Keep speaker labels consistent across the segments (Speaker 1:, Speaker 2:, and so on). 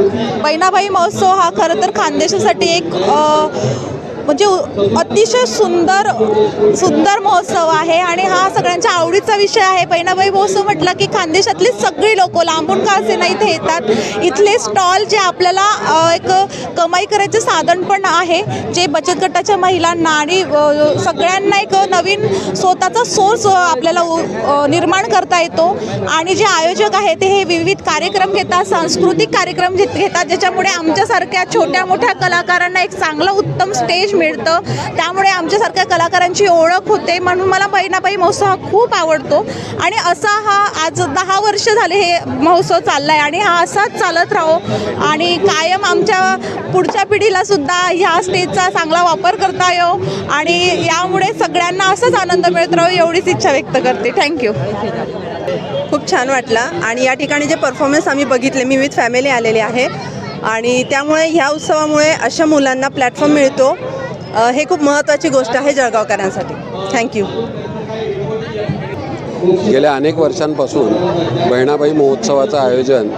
Speaker 1: बहिणाबाई महोत्सव हा खरं तर खानदेशासाठी एक म्हणजे अतिशय सुंदर सुंदर महोत्सव आहे आणि हा सगळ्यांच्या आवडीचा विषय आहे. बहिणाबाई महोत्सव म्हटलं की खानदेशातली सगळी लोक लांबून का असे नाही इथे येतात? इथले स्टॉल जे आपल्याला एक कमाई करायचे साधन पण आहे जे बचत गटाच्या महिलांना आणि सगळ्यांना एक नवीन स्वतःचा सोर्स आपल्याला उ- निर्माण करता येतो. आणि जे आयोजक आहेत ते हे विविध कार्यक्रम घेतात सांस्कृतिक कार्यक्रम घेत घेतात ज्याच्यामुळे आमच्यासारख्या छोट्या मोठ्या कलाकारांना एक चांगलं उत्तम स्टेज मिळतं. त्यामुळे आमच्यासारख्या कलाकारांची ओळख होते म्हणून मला बहिणाबाई महोत्सव हा खूप आवडतो. आणि असा हा आज दहा वर्ष झाले हे महोत्सव चालला आहे आणि हा असाच चालत राहो. आणि कायम आमच्या पुढच्या पिढीला सुद्धा ह्या स्टेजचा चांगला वापर करता येऊ आणि यामुळे सगळ्यांना असाच आनंद मिळत राहो एवढीच इच्छा व्यक्त करते. थँक्यू
Speaker 2: खूप छान वाटला. आणि या ठिकाणी जे परफॉर्मन्स आम्ही बघितले मी विथ फॅमिली आलेले आहे. आणि त्यामुळे ह्या उत्सवामुळे अशा मुलांना प्लॅटफॉर्म मिळतो. हे खूप महत्त्वाची गोष्ट आहे जळगावकरांसाठी. थँक्यू
Speaker 3: गेल्या अनेक वर्षांपासून बहिणाबाई महोत्सवाचं आयोजन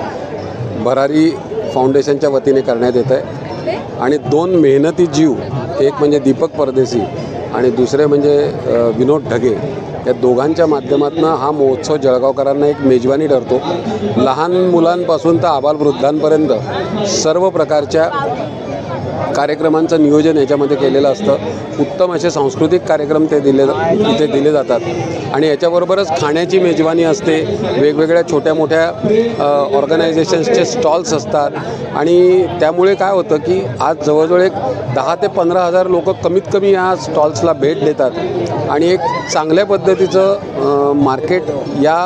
Speaker 3: भरारी फाउंडेशनच्या वतीने करण्यात येत आहे. आणि दोन मेहनती जीव एक म्हणजे दीपक परदेशी आणि दुसरे म्हणजे विनोद ढगे या दोघांच्या माध्यमातून हा महोत्सव जळगावकरांना एक मेजवानी ठरतो. लहान मुलांपासून तर आबालवृद्धांपर्यंत सर्व प्रकारच्या कार्यक्रमांचं नियोजन याच्यामध्ये केलेलं असतं. उत्तम असे सांस्कृतिक कार्यक्रम ते दिले इथे दिले जातात. आणि याच्याबरोबरच खाण्याची मेजवानी असते. वेगवेगळ्या छोट्या मोठ्या ऑर्गनायझेशन्सचे स्टॉल्स असतात. आणि त्यामुळे काय होतं की आज जवळजवळ एक दहा ते पंधरा हजार लोक कमीत कमी या स्टॉल्सला भेट देतात. आणि एक चांगल्या पद्धतीचं मार्केट या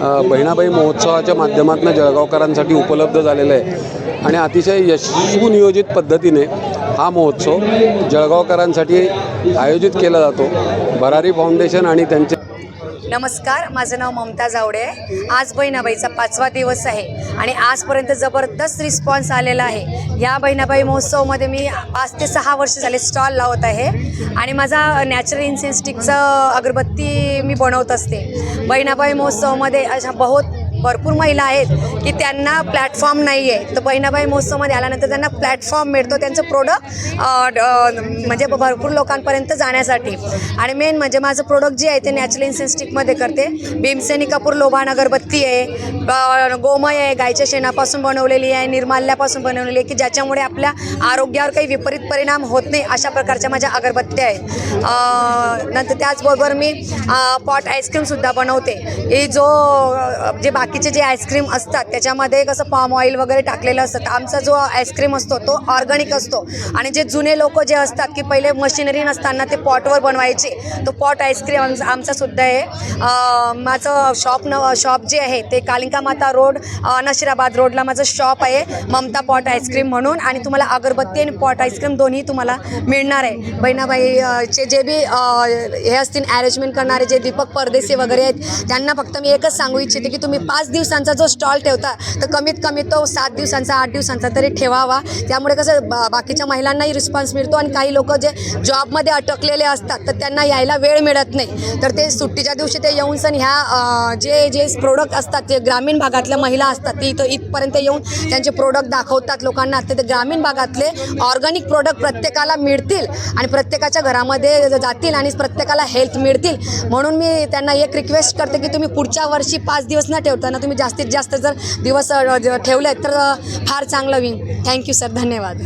Speaker 3: बहिणाबाई महोत्सवाच्या माध्यमातून जळगावकरांसाठी उपलब्ध झालेलं आहे. आणि अतिशय यशस्वी नियोजित पद्धतीने हा महोत्सव जळगावकरांसाठी आयोजित केला जातो. भरारी फाउंडेशन आणि त्यांचे
Speaker 4: नमस्कार माझं नाव ममता जावडे आहे. आज बहिणाबाईचा पाचवा दिवस आहे आणि आजपर्यंत जबरदस्त रिस्पॉन्स आलेला आहे. या बहिणाबाई महोत्सवमध्ये मी पाच ते सहा वर्ष झाले स्टॉल लावत आहे आणि माझा नॅचरल इन्सेन्स्टिकचं अगरबत्ती मी बनवत असते. बहिणाबाई महोत्सवमध्ये अशा बहुत भरपूर महिला आहेत की त्यांना प्लॅटफॉर्म नाही आहे तर बहिणाबाई महोत्सवमध्ये आल्यानंतर त्यांना प्लॅटफॉर्म मिळतो त्यांचं प्रोडक्ट म्हणजे भरपूर लोकांपर्यंत जाण्यासाठी. आणि मेन म्हणजे माझं प्रोडक्ट जे आहे ते नॅचरल इन्सेन्स्टिकमध्ये करते. भीमसेनी कपूर लोबान अगरबत्ती आहे. गोमय आहे गायच्या शेणापासून बनवलेली आहे निर्माल्यापासून बनवलेली आहे की ज्याच्यामुळे आपल्या आरोग्यावर काही विपरीत परिणाम होत नाही अशा प्रकारच्या माझ्या अगरबत्त्या आहेत. नंतर त्याचबरोबर मी पॉट आईस्क्रीमसुद्धा बनवते. ही जो जे बाकी बाकीचे जे आईस्क्रीम असतात त्याच्यामध्ये कसं पाम ऑइल वगैरे टाकलेलं असतं. आमचा जो आईस्क्रीम असतो तो ऑर्गॅनिक असतो. आणि जे जुने लोक जे असतात की पहिले मशिनरी नसताना ते पॉटवर बनवायचे तो पॉट आईस्क्रीम आमचा सुद्धा आहे. माझं शॉप न शॉप जे आहे ते कालिका माता रोड नशिराबाद रोडला माझं शॉप आहे ममता पॉट आईस्क्रीम म्हणून. आणि तुम्हाला अगरबत्ती आणि पॉट आईस्क्रीम दोन्ही तुम्हाला मिळणार आहे. बहिणाबाईचे जे बी हे असतील अरेंजमेंट करणारे जे दीपक परदेशी वगैरे आहेत त्यांना फक्त मी एकच सांगू इच्छिते की तुम्ही पाच पाच दिवसांचा जो स्टॉल ठेवता तर कमीत कमी तो सात दिवसांचा आठ दिवसांचा तरी ठेवावा. त्यामुळे कसं बा बाकीच्या महिलांनाही रिस्पॉन्स मिळतो आणि काही लोक जे जॉबमध्ये अटकलेले असतात तर त्यांना यायला वेळ मिळत नाही. तर ते सुट्टीच्या दिवशी ते येऊन सण ह्या जे जे प्रोडक्ट असतात जे ग्रामीण भागातल्या महिला असतात ते इथं इथपर्यंत येऊन त्यांचे प्रोडक्ट दाखवतात लोकांना. तर ते ग्रामीण भागातले ऑर्गॅनिक प्रोडक्ट प्रत्येकाला मिळतील आणि प्रत्येकाच्या घरामध्ये जातील आणि प्रत्येकाला हेल्थ मिळतील. म्हणून मी त्यांना एक रिक्वेस्ट करते की तुम्ही पुढच्या वर्षी पाच दिवस न त्यांना तुम्ही जास्तीत जास्त जर दिवस ठेवले तर फार चांगलं होईल. थँक्यू सर धन्यवाद.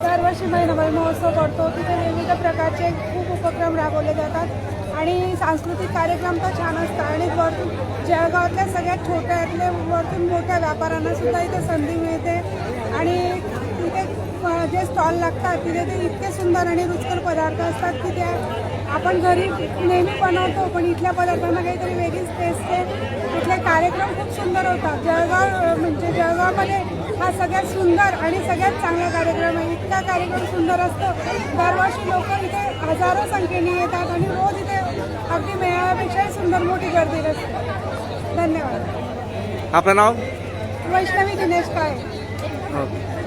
Speaker 5: दरवर्षी महिनाभर महोत्सव पडतो तिथे विविध प्रकारचे खूप उपक्रम राबवले जातात. आणि सांस्कृतिक कार्यक्रम तर छान असतात. आणि वरतून जळगावातल्या सगळ्यात छोट्यातले वरतून मोठ्या व्यापाऱ्यांना सुद्धा इथे संधी मिळते. आणि तिथे जे स्टॉल लागतात तिथे ते इतके सुंदर आणि रुचकर पदार्थ असतात की ते आपण घरी नेहमी बनवतो पण इथल्या पदार्थांना काहीतरी वेगळीच टेस्ट आहे. इथले कार्यक्रम खूप सुंदर होतात. जळगाव म्हणजे जळगावमध्ये हा सगळ्यात सुंदर आणि सगळ्यात चांगला कार्यक्रम आहे. इतका कार्यक्रम सुंदर असतो. दरवर्षी लोक इथे हजारो संख्येने येतात आणि रोज इथे अगदी मेळाव्यापेक्षाही सुंदर मोठी गर्दी असते. धन्यवाद.
Speaker 6: आपलं नाव?
Speaker 5: वैष्णवी दिनेश काय
Speaker 6: ओके.